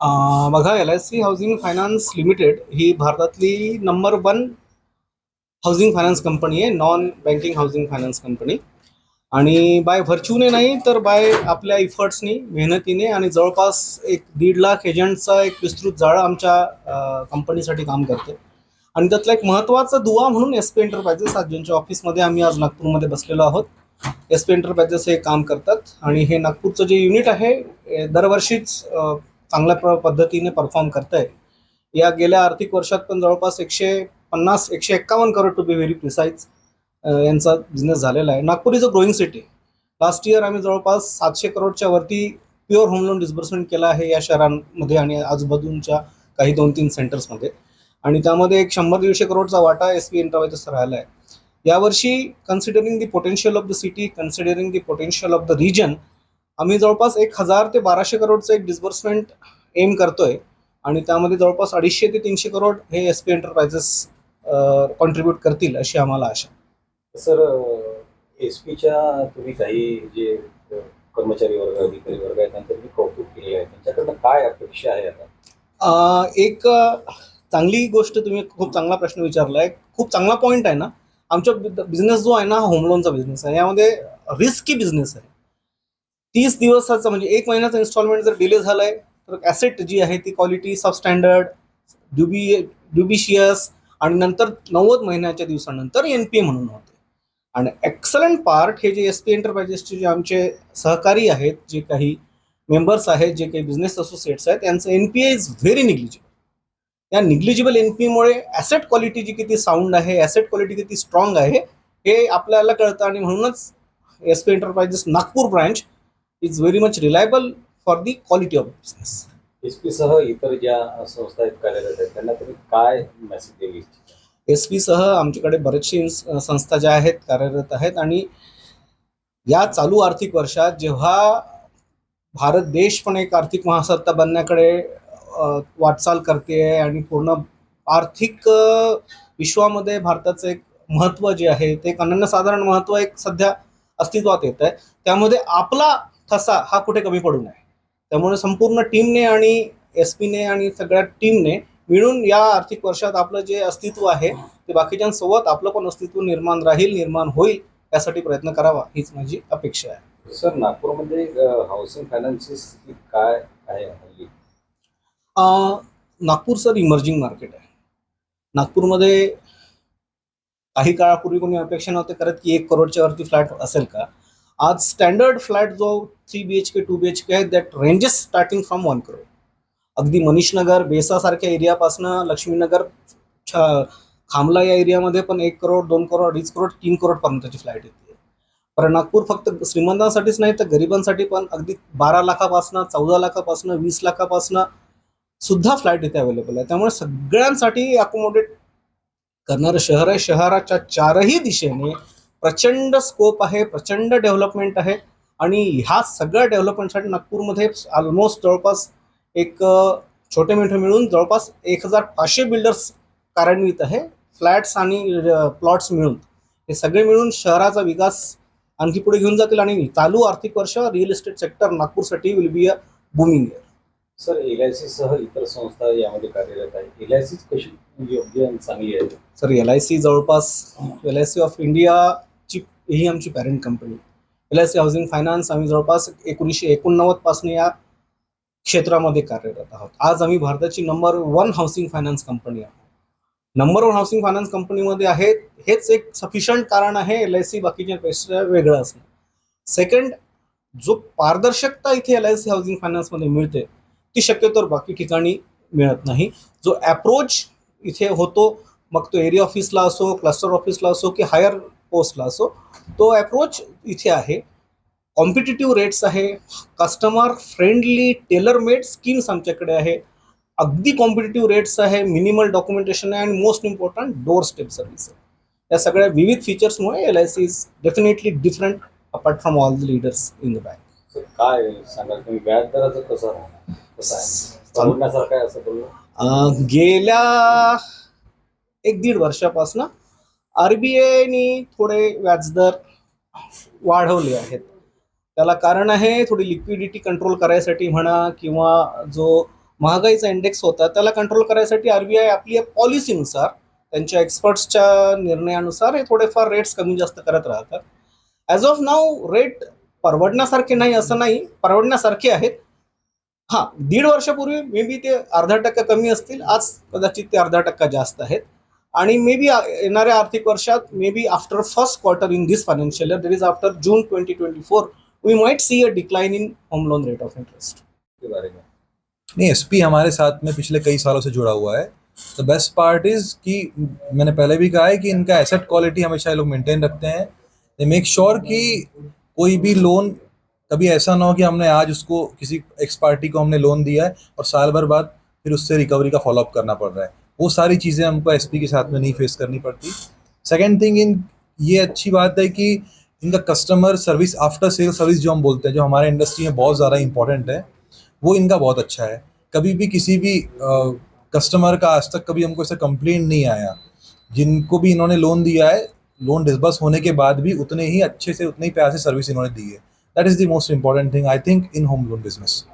बघा L I C housing finance limited ही भारतातली number one housing finance company आहे non banking housing finance company आणि by व्हर्च्यूने नाही तर बाय आपल्या इफर्ट्सनी मेहनतीने आणि जवळपास एक दीड लाख एजंटचा एक विस्तृत जाळं आमच्या कंपनीसाठी काम करते. आणि त्यातला एक महत्त्वाचा दुवा म्हणून एस पी एंटरप्राइजेस आज ज्यांच्या ऑफिसमध्ये आम्ही आज नागपूरमध्ये बसलेलो आहोत. एस पी एंटरप्राइजेस हे काम करतात. आणि हे नागपूरचं जे युनिट आहे दरवर्षीच चांगल्या प्र पद्धतीने परफॉर्म करत आहे या गेल्या आर्थिक वर्षात पण जवळपास एकशे पन्नास एकशे एक्कावन्न crore to be very precise यांचा बिझनेस झालेला आहे. Nagpur is a growing city last year आम्ही जवळपास सातशे करोडच्या वरती प्युअर होम लोन डिस्बर्समेंट केलं आहे या शहरांमध्ये आणि आजूबाजूंच्या काही दोन तीन सेंटर्समध्ये आणि त्यामध्ये एक शंभर दीडशे करोडचा वाटा एस पी एंटरप्राइजेस राहिला आहे. यावर्षी considering the potential of the city considering the potential of the region आम्ही जवळपास एक हजार ते बाराशे करोडचं एक डिस्बर्समेंट एम करतोय. आणि त्यामध्ये जवळपास अडीचशे ते तीनशे करोड हे एस पी एंटरप्राइजेस कॉन्ट्रीब्यूट करतील अशी आम्हाला आशा. सर एस पीच्या तुम्ही काही जे कर्मचारी वर्ग अधिकारी वर्ग आहेत त्यांचं तुम्ही कौतुक केले आहे. त्यांच्याकडनं काय अपेक्षा आहे आता? एक चांगली गोष्ट तुम्ही खूप चांगला प्रश्न विचारलाय. खूप चांगला पॉईंट आहे ना. आमचा बिझनेस जो आहे ना हा होम लोनचा बिझनेस आहे. यामध्ये रिस्की बिझनेस आहे. तीस दिवसाचा म्हणजे एक महिन्याचा इन्स्टॉलमेंट जर डिले झालाय तर ॲसेट जी आहे ती क्वालिटी सबस्टँडर्ड ड्युबी ड्युबिशियस आणि नंतर नव्वद महिन्याच्या दिवसानंतर एन पी ए म्हणून होते. आणि एक्सलंट पार्ट हे जे एस पी एंटरप्राइजेसचे जे आमचे सहकारी आहेत जे काही मेंबर्स आहेत जे काही बिझनेस असोसिएट्स आहेत त्यांचं N P A is very negligible या निग्लिजिबल एन पी एमुळे ॲसेट क्वालिटी जी किती साऊंड आहे ॲसेट क्वालिटी किती स्ट्रॉंग आहे हे आपल्याला कळतं आणि म्हणूनच S P enterprises Nagpur branch is very much reliable for the quality of business. S P सह इतर ज्या संस्था आहेत कार्यरत आहेत त्यांना तुम्ही काय मेसेज देऊ इच्छिता? एस पी सह आमच्याकडे बरेचसे संस्था ज्या आहेत कार्यरत आहेत आणि या चालू आर्थिक वर्षात जेव्हा भारत देश पण एक आर्थिक महासत्ता बनण्याकडे वाटचाल करते आणि पूर्ण आर्थिक विश्वामध्ये भारताचं एक महत्त्व जे आहे ते एक अनन्यसाधारण महत्त्व एक सध्या अस्तित्वात येत आहे त्यामध्ये आपला ठसा हा कुठे कमी पडू नये. त्यामुळे संपूर्ण टीमने आणि एस पीने आणि सगळ्या टीमने मिळून या आर्थिक वर्षात आपलं जे अस्तित्व आहे ते बाकीच्यांसोबत आपलं पण अस्तित्व निर्माण राहील निर्माण होईल यासाठी प्रयत्न करावा हीच माझी अपेक्षा आहे. सर नागपूरमध्ये हाऊसिंग फायनान्सची स्थिती काय आहे नागपूर सर इमर्जिंग मार्केट आहे. नागपूरमध्ये काही काळापूर्वी कोणी अपेक्षा नव्हते करत की एक करोडच्या वरती फ्लॅट असेल का? आज स्टँडर्ड फ्लॅट जो three B H K two B H K आहे that ranges starting from one crore अगदी मनीषनगर बेसासारख्या एरियापासनं लक्ष्मीनगर खामला या एरियामध्ये पण एक करोड दोन करोड अडीच करोड तीन करोडपर्यंतची फ्लॅट येते. पण नागपूर फक्त श्रीमंतांसाठीच नाही तर गरिबांसाठी पण अगदी बारा लाखापासनं चौदा लाखापासनं वीस लाखापासनं सुद्धा फ्लॅट इथे अवेलेबल आहे. त्यामुळे सगळ्यांसाठी अकोमोडेट करणारं शहर आहे. शहराच्या चारही दिशेने प्रचंड स्कोप आहे प्रचंड डेव्हलपमेंट आहे. आणि ह्या सगळ्या डेव्हलपमेंटसाठी नागपूरमध्ये ऑलमोस्ट जवळपास एक छोटे मोठे मिळून जवळपास एक हजार पाचशे बिल्डर्स कार्यान्वित आहे. फ्लॅट्स आणि प्लॉट्स मिळून. हे सगळे मिळून शहराचा विकास आणखी पुढे घेऊन जातील आणि चालू आर्थिक वर्ष real estate sector नागपूरसाठी will be a booming sir L I C सह इतर संस्था यामध्ये कार्यरत आहे एल आय सीच कशी योग्य आणि चांगली आहे? सर एल आय सी जवळपास एल आय सी ऑफ इंडियाची ही आमची parent company L I C housing finance आम्ही जवळपास एकोणीसशे एकोणनव्वदपासून या क्षेत्रामध्ये कार्यरत आहोत. आज आम्ही भारताची number one housing finance company आहोत. नंबर वन हाऊसिंग फायनान्स कंपनीमध्ये आहे हेच एक सफिशियंट कारण आहे एल आय सी बाकीच्यापेक्षा वेगळं असणं. सेकंड जो पारदर्शकता इथे एल आय सी हाऊसिंग फायनान्समध्ये मिळते ती शक्यतो बाकी ठिकाणी मिळत नाही. जो ॲप्रोच इथे होतो मग तो एरिया ऑफिसला असो क्लस्टर ऑफिसला असो की हायर पोस्टला. असो तो अप्रोच इथे आहे. कॉम्पिटिटिव्ह रेट्स आहे. Customer friendly tailor made schemes आमच्याकडे आहे. अगदी कॉम्पिटिटिव्ह रेट्स आहे. मिनिमल डॉक्युमेंटेशन आहे. आणि most important door step service आहे. या सगळ्या विविध फीचर्समुळे L I C is definitely different apart from all the leaders in the bank काय सांगाल तुम्ही? व्याज दराचं कसं कसं आहे? गेल्या एक दीड वर्षापासून आरबीआयनी थोडे व्याजदर वाढवले आहेत. त्याला कारण आहे थोडी लिक्विडिटी कंट्रोल करायसाठी म्हणा किंवा जो महागाईचा इंडेक्स होता त्याला कंट्रोल करायसाठी आरबीआय आपली पॉलिसीनुसार त्यांच्या एक्सपर्ट्सच्या निर्णयानुसार हे थोडेफार रेट्स कमी जास्त करत राहतात. ॲज ऑफ नाव रेट परवडण्यासारखे नाही असं नाही परवडण्यासारखे आहेत. हां दीड वर्षापूर्वी मे बी ते अर्धा टक्का कमी असतील आज कदाचित ते अर्धा टक्का जास्त आहेत. आणि मे बी येणाऱ्या आर्थिक वर्षात may be after first quarter in this financial year that is after June twenty twenty four we might see a decline in home loan rate of interest के बारे में? नहीं एस हमारे साथ में पिछले कई सालों से जुड़ा हुआ है। द बेस्ट पार्ट इज़ कि मैंने पहले भी कहा है कि इनका एसेट क्वालिटी हमेशा ये लोग मेंटेन रखते हैं। दे मेक श्योर कि कोई भी लोन कभी ऐसा ना हो कि हमने आज उसको किसी एक्स पार्टी को हमने लोन दिया है और साल भर बाद फिर उससे रिकवरी का फॉलोअप करना पड़ रहा है। वो सारी चीज़ें हमको एसपी के साथ में नहीं फेस करनी पड़ती। सेकेंड थिंग इन ये अच्छी बात है कि इनका customer service after sale service जो हम बोलते हैं, जो हमारे इंडस्ट्री में बहुत ज़्यादा इंपॉर्टेंट है, वो इनका बहुत अच्छा है। कभी भी किसी भी कस्टमर का आज तक कभी हमको ऐसा कंप्लेंट नहीं आया। जिनको भी इन्होंने लोन दिया है लोन डिसबर्स होने के बाद भी उतने ही अच्छे से, उतने ही प्यार से सर्विस इन्होंने दी है। That is the most important thing I think in home loan business